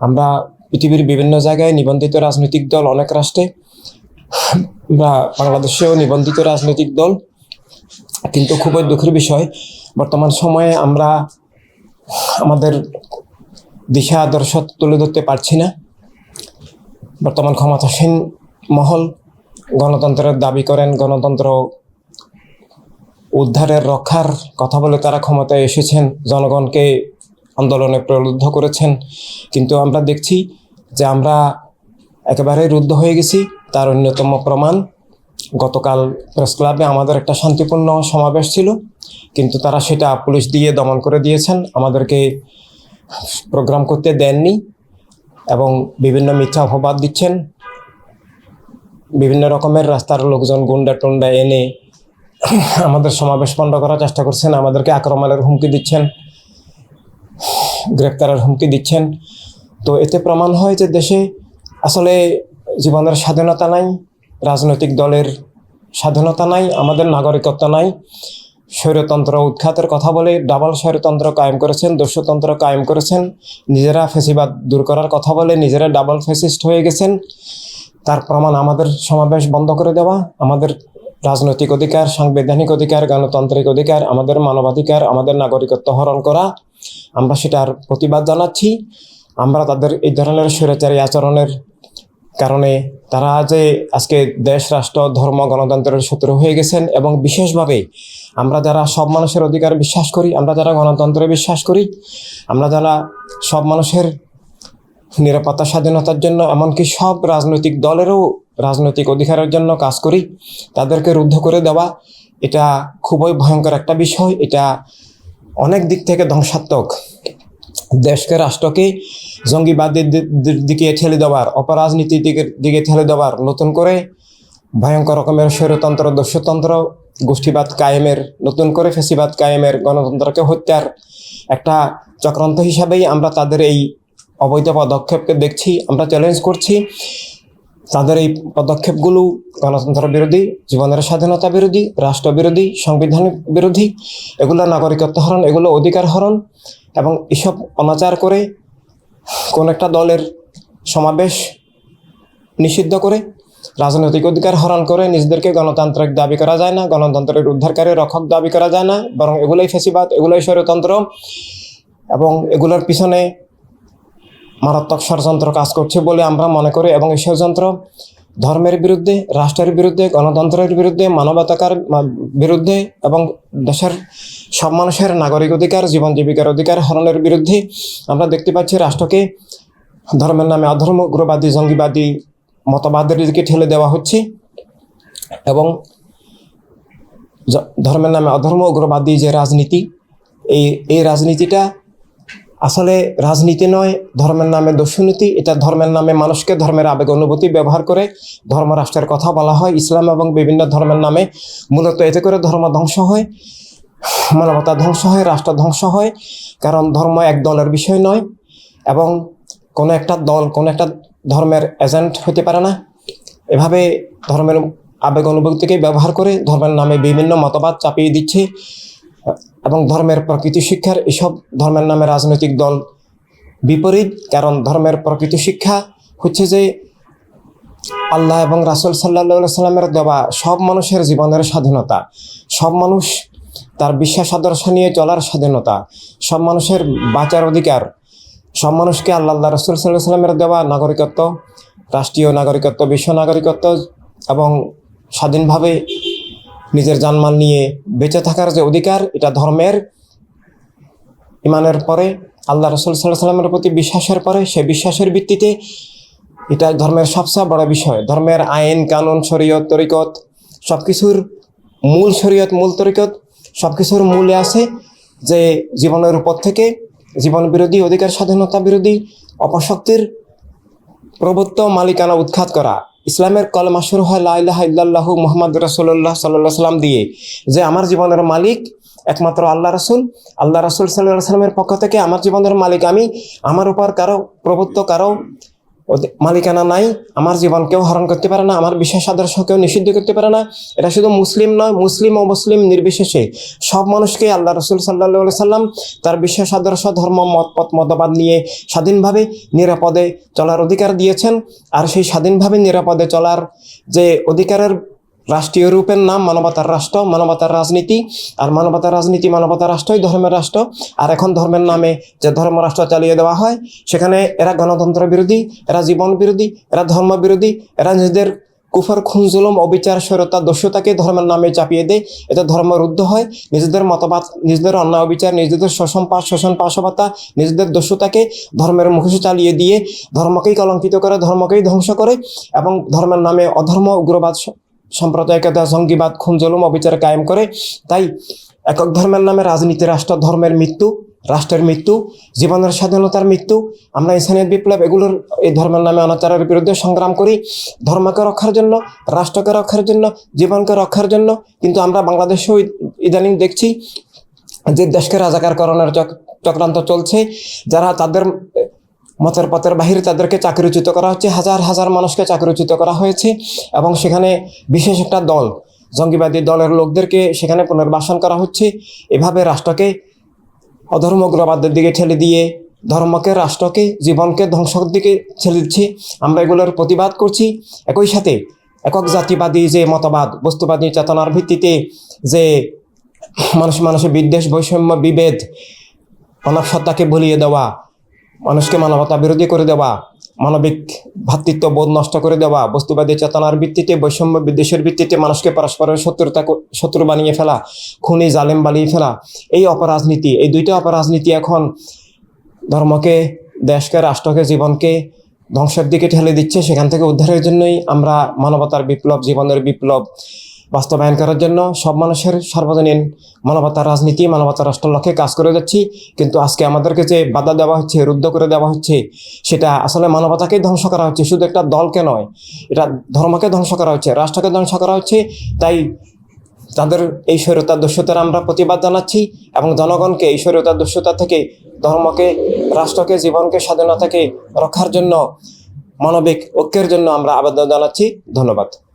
আমরা পৃথিবীর বিভিন্ন জায়গায় নিবন্ধিত রাজনৈতিক দল অনেক রাষ্ট্রে, বা বাংলাদেশেও নিবন্ধিত রাজনৈতিক দল, কিন্তু খুবই দুঃখের বিষয়। বর্তমান সময়ে আমরা আমাদের দিশা আদর্শ তুলে ধরতে পারছি না। বর্তমান ক্ষমতাসীন মহল গণতন্ত্রের দাবি করেন, গণতন্ত্র উদ্ধারের, রক্ষার কথা বলে তারা ক্ষমতায় এসেছেন। জনগণকে আন্দোলনে প্রলুব্ধ করেছেন। কিন্তু আমরা দেখছি যে আমরা একেবারে রুদ্ধ হয়ে গেছি। তার অন্যতম প্রমাণ, গতকাল প্রেস ক্লাবে আমাদের একটা শান্তিপূর্ণ সমাবেশ ছিল, কিন্তু তারা সেটা পুলিশ দিয়ে দমন করে দিয়েছেন। আমাদেরকে প্রোগ্রাম করতে দেননি এবং বিভিন্ন মিথ্যা অপবাদ দিচ্ছেন। বিভিন্ন রকমের রাস্তার লোকজন গুন্ডা টুন্ডা এনে আমাদের সমাবেশ বন্ধ করার চেষ্টা করছেন। আমাদেরকে আক্রমণের হুমকি দিচ্ছেন। গ্রেপ্তারের হুমকি দিচ্ছেন। তো এতে প্রমাণ হয় যে দেশে আসলে জীবনের স্বাধীনতা নাই, রাজনৈতিক দলের স্বাধীনতা নাই, আমাদের নাগরিকত্ব নাই। স্বৈরতন্ত্র উৎখাতের কথা বলে ডাবল স্বৈরতন্ত্র কায়েম করেছেন দস্যুতন্ত্র কায়েম করেছেন। নিজেরা ফেসিবাদ দূর করার কথা বলে নিজেরা ডাবল ফেসিস্ট হয়ে গেছেন। তার প্রমাণ আমাদের সমাবেশ বন্ধ করে দেওয়া, আমাদের রাজনৈতিক অধিকার, সাংবিধানিক অধিকার, গণতান্ত্রিক অধিকার, আমাদের মানবাধিকার, আমাদের নাগরিকত্ব হরণ করা। আমরা সেটার প্রতিবাদ জানাচ্ছি। আমরা তাদের এই ধরনের স্বৈরাচারী আচরণের কারণে তারা যে আজকে দেশ, রাষ্ট্র, ধর্ম, গণতন্ত্রের শত্রু হয়ে গেছেন এবং বিশেষভাবে আমরা যারা সব মানুষের অধিকার বিশ্বাস করি, আমরা যারা গণতন্ত্রে বিশ্বাস করি, আমরা যারা সব মানুষের নিরাপত্তা, স্বাধীনতার জন্য এমনকি সব রাজনৈতিক দলেরও রাজনৈতিক অধিকারের জন্য কাজ করি, তাদেরকে রুদ্ধ করে দেওয়া, এটা খুবই ভয়ঙ্কর একটা বিষয়। এটা অনেক দিক থেকে ধ্বংসাত্মক। দেশকে, রাষ্ট্রকে জঙ্গিবাদের দিকে ঠেলে দেওয়ার, অপরাজনীতির দিকে দিকে ঠেলে দেওয়ার, নতুন করে ভয়ঙ্কর রকমের স্বৈরতন্ত্র, দস্যুতন্ত্র, গোষ্ঠীবাদ কায়েমের, নতুন করে ফেসিবাদ কায়েমের গণতন্ত্রকে হত্যার একটা চক্রান্ত হিসাবেই আমরা তাদের এই অবৈধ পদক্ষেপকে দেখছি, আমরা চ্যালেঞ্জ করছি। তাদের এই পদক্ষেপগুলো গণতন্ত্র বিরোধী, জীবনের স্বাধীনতা বিরোধী, রাষ্ট্র বিরোধী, সংবিধান বিরোধী, এগুলো নাগরিকত্ব হরণ এগুলো অধিকার হরণ এবং এসব অনাচার করে কোন একটা দলের সমাবেশ নিষিদ্ধ করে, রাজনৈতিক অধিকার হরণ করে নিজেদেরকে গণতান্ত্রিক দাবি করা যায় না, গণতন্ত্রের উদ্ধারকারী রক্ষক দাবি করা যায় না, বরং এগুলোই ফেসিবাদ, এগুলোই স্বৈরতন্ত্র এবং এগুলোর পিছনে মারাত্মক ষড়যন্ত্র কাজ করছে বলে আমরা মনে করি এবং এই ষড়যন্ত্র ধর্মের বিরুদ্ধে, রাষ্ট্রের বিরুদ্ধে, গণতন্ত্রের বিরুদ্ধে মানবাধিকার মা- বিরুদ্ধে এবং দেশের সব মানুষের নাগরিক অধিকার, জীবন জীবিকার অধিকার হরণের বিরুদ্ধে আমরা দেখতে পাচ্ছি রাষ্ট্রকে ধর্মের নামে অধর্ম, উগ্রবাদী, জঙ্গিবাদী মতবাদের দিকে ঠেলে দেওয়া হচ্ছে এবং ধর্মের নামে অধর্ম, উগ্রবাদী যে রাজনীতি, এই এই রাজনীতিটা আসলে রাজনীতি নয়, ধর্মের নামে দস্যুনীতি এটা ধর্মের নামে মানুষকে ধর্মের আবেগ অনুভূতি ব্যবহার করে ধর্ম রাষ্ট্রের কথা বলা হয়, ইসলাম এবং বিভিন্ন ধর্মের নামে মূলত এতে করে ধর্ম ধ্বংস হয়, মানবতা ধ্বংস হয়, রাষ্ট্র ধ্বংস হয়, কারণ ধর্ম এক দলের বিষয় নয় এবং কোনো একটা দল, কোনো একটা ধর্মের এজেন্ট হতে পারে না। এভাবে ধর্মের আবেগ অনুভূতিকে ব্যবহার করে ধর্মের নামে বিভিন্ন মতবাদ চাপিয়ে দিচ্ছে। এবং ধর্মের প্রকৃতি শিক্ষার এসব ধর্মের নামে রাজনৈতিক দল বিপরীত, কারণ ধর্মের প্রকৃতি শিক্ষা হচ্ছে যে আল্লাহ এবং রাসুল সাল্লাহ সাল্লামের দেওয়া সব মানুষের জীবনের স্বাধীনতা। সব মানুষ তার বিশ্বাস, আদর্শ নিয়ে চলার স্বাধীনতা। সব মানুষের বাঁচার অধিকার। সব মানুষকে আল্লাহ আল্লাহ রসুল সাল্লাহ সাল্লামের দেওয়া নাগরিকত্ব, রাষ্ট্রীয় নাগরিকত্ব, বিশ্ব নাগরিকত্ব এবং স্বাধীনভাবে নিজের জানমাল নিয়ে বেঁচে থাকার যে অধিকার, এটা ধর্মের ইমানের পরে, আল্লাহ রসুল সাল্লাহ সাল্লামের প্রতি বিশ্বাসের পরে, সে বিশ্বাসের ভিত্তিতে এটা ধর্মের সবচেয়ে বড় বিষয়। ধর্মের আইন, কানুন, শরীয়ত, তরিকত সব কিছুর মূল শরীয়ত, মূল তরিকত সব কিছুর মূলে আছে যে জীবনের উপর থেকে জীবন বিরোধী, অধিকার স্বাধীনতা বিরোধী, অপশক্তির প্রভুত্ব মালিকানা উৎখাত করা। ইসলামের কলমা শুরু হয় লাইলাহ ইল্লাহ মোহাম্মদ রসুল্লাহ সাল্লাহ সাল্লাম দিয়ে, যে আমার জীবনের মালিক একমাত্র আল্লাহ রসুল। আল্লাহ রসুল সাল্লাহ সাল্লামের পক্ষ থেকে আমার জীবনের মালিক আমি। আমার উপর কারও প্রভুত্ব, কারও মালিকানা নাই, আমার জীবন কেউ হরণ করতে পারে না, আমার বিশ্বাস আদর্শ কেউ নিষিদ্ধ করতে পারে না। এটা শুধু মুসলিম নয়, মুসলিম ও মুসলিম নির্বিশেষে সব মানুষকে আল্লাহ রসুল সাল্লাহ সাল্লাম তার বিশ্বাস আদর্শ, ধর্ম, মত, পথ, মতবাদ নিয়ে স্বাধীনভাবে নিরাপদে চলার অধিকার দিয়েছেন। আর সেই স্বাধীনভাবে নিরাপদে চলার যে অধিকারের রাষ্ট্রীয় রূপের নাম মানবতার রাষ্ট্র, মানবতার রাজনীতি, আর মানবতার রাজনীতি মানবতার রাষ্ট্রই ধর্মের রাষ্ট্র। আর এখন ধর্মের নামে যে ধর্ম রাষ্ট্র চালিয়ে দেওয়া হয়, সেখানে এরা গণতন্ত্র বিরোধী, এরা জীবন বিরোধী, এরা ধর্ম বিরোধী, এরা নিজেদের কুফর, খুন, জুলুম, অবিচার স্বরতা দস্যতাকে ধর্মের নামে চাপিয়ে দেয়। এতে ধর্ম রুদ্ধ হয়, নিজেদের মতবাদ, নিজেদের অন্যায় অবিচার, নিজেদের শোষণ পাশ শোষণ পাশবতা নিজেদের দস্যুতাকে ধর্মের মুখোশ চালিয়ে দিয়ে ধর্মকেই কলঙ্কিত করে, ধর্মকেই ধ্বংস করে এবং ধর্মের নামে অধর্ম, উগ্রবাদ সাম্প্রদায়িকতা জঙ্গিবাদ, খুন অবিচার কায়েম করে। তাই একক ধর্মের নামে রাজনীতি, রাষ্ট্র, ধর্মের মৃত্যু, রাষ্ট্রের মৃত্যু, জীবনের স্বাধীনতার মৃত্যু, আমরা ইনসানিয়ত, বিপ্লব এগুলোর এই ধর্মের নামে অনাচারের বিরুদ্ধে সংগ্রাম করি। ধর্মকে রক্ষার জন্য, রাষ্ট্রকে রক্ষার জন্য, জীবনকে রক্ষার জন্য, কিন্তু আমরা বাংলাদেশেও ইদানিং দেখছি যে দেশকে রাজাকারকরণের চক- চক্রান্ত চলছে। যারা তাদের মতের পথের বাহিরে তাদেরকে চাকরিচ্যুত করা হচ্ছে, হাজার হাজার মানুষকে চাকরিচ্যুত করা হয়েছে এবং সেখানে বিশেষ একটা দল, জঙ্গিবাদী দলের লোকদেরকে সেখানে পুনর্বাসন করা হচ্ছে। এভাবে রাষ্ট্রকে অধর্মগ্রবাদের দিকে ঠেলে দিয়ে ধর্মকে, রাষ্ট্রকে, জীবনকে ধ্বংসের দিকে ঠেলে দিচ্ছে। আমরা এগুলোর প্রতিবাদ করছি। একই সাথে একক জাতিবাদী যে মতবাদ, বস্তুবাদী চেতনার ভিত্তিতে যে মানুষ মানুষের বিদ্বেষ, বৈষম্য, বিভেদ মানব সত্তাকে ভুলিয়ে দেওয়া মানুষকে মানবতা বিরোধী করে দেওয়া, মানবিক ভ্রাতৃত্ব বোধ নষ্ট করে দেওয়া, বস্তুবাদী চেতনার ভিত্তিতে, বৈষম্য বিদ্বেষের ভিত্তিতে মানুষকে পরস্পরের শত্রুতা শত্রু বানিয়ে ফেলা, খুনি, জালেম বানিয়ে ফেলা। এই অপরাজনীতি, এই দুইটা অপরাজনীতি এখন ধর্মকে, দেশকে, রাষ্ট্রকে, জীবনকে ধ্বংসের দিকে ঠেলে দিচ্ছে। সেখান থেকে উদ্ধারের জন্যই আমরা মানবতার বিপ্লব, জীবনের বিপ্লব বাস্তবায়ন করার জন্য সব মানুষের সর্বজনীন মানবতার রাজনীতি, মানবতার রাষ্ট্র লক্ষ্যে কাজ করে যাচ্ছি। কিন্তু আজকে আমাদেরকে যে বাধা দেওয়া হচ্ছে, রুদ্ধ করে দেওয়া হচ্ছে, সেটা আসলে মানবতাকে ধ্বংস করা হচ্ছে, শুধু একটা দলকে নয়, এটা ধর্মকে ধ্বংস করা হচ্ছে, রাষ্ট্রকে ধ্বংস করা হচ্ছে। তাই তাদের এই স্বৈরতার দস্যতার আমরা প্রতিবাদ জানাচ্ছি এবং জনগণকে এই স্বৈরতার দস্যতা থেকে, ধর্মকে, রাষ্ট্রকে, জীবনকে, স্বাধীনতাকে রক্ষার জন্য, মানবিক ঐক্যের জন্য আমরা আবেদন জানাচ্ছি। ধন্যবাদ।